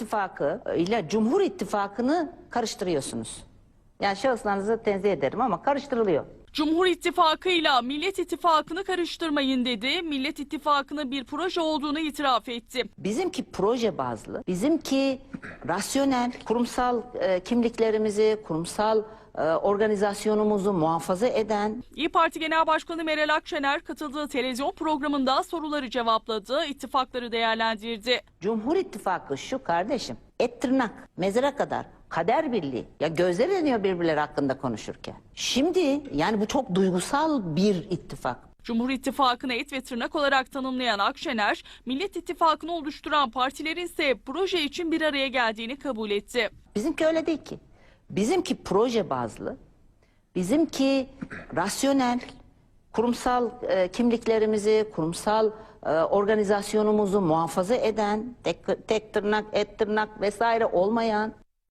İttifakı ile Cumhur İttifakı'nı karıştırıyorsunuz. Yani şahıslarınızı tenzih ederim ama karıştırılıyor. Cumhur İttifakı'yla Millet İttifakı'nı karıştırmayın dedi. Millet İttifakı'nın bir proje olduğunu itiraf etti. Bizimki proje bazlı, bizimki rasyonel, kurumsal e, kimliklerimizi, kurumsal e, organizasyonumuzu muhafaza eden, İyi Parti Genel Başkanı Meral Akşener katıldığı televizyon programında soruları cevapladı, ittifakları değerlendirdi. Cumhur İttifakı şu kardeşim, et tırnak, mezara kadar, kader birliği. Ya gözler dönüyor birbirleri hakkında konuşurken. Şimdi yani bu çok duygusal bir ittifak. Cumhur İttifakı'nı et ve tırnak olarak tanımlayan Akşener, Millet İttifakı'nı oluşturan partilerin ise proje için bir araya geldiğini kabul etti. Bizimki öyle değil ki. Bizimki proje bazlı, bizimki rasyonel, kurumsal e, kimliklerimizi, kurumsal e, organizasyonumuzu muhafaza eden, tek, tek tırnak, et tırnak vesaire olmayan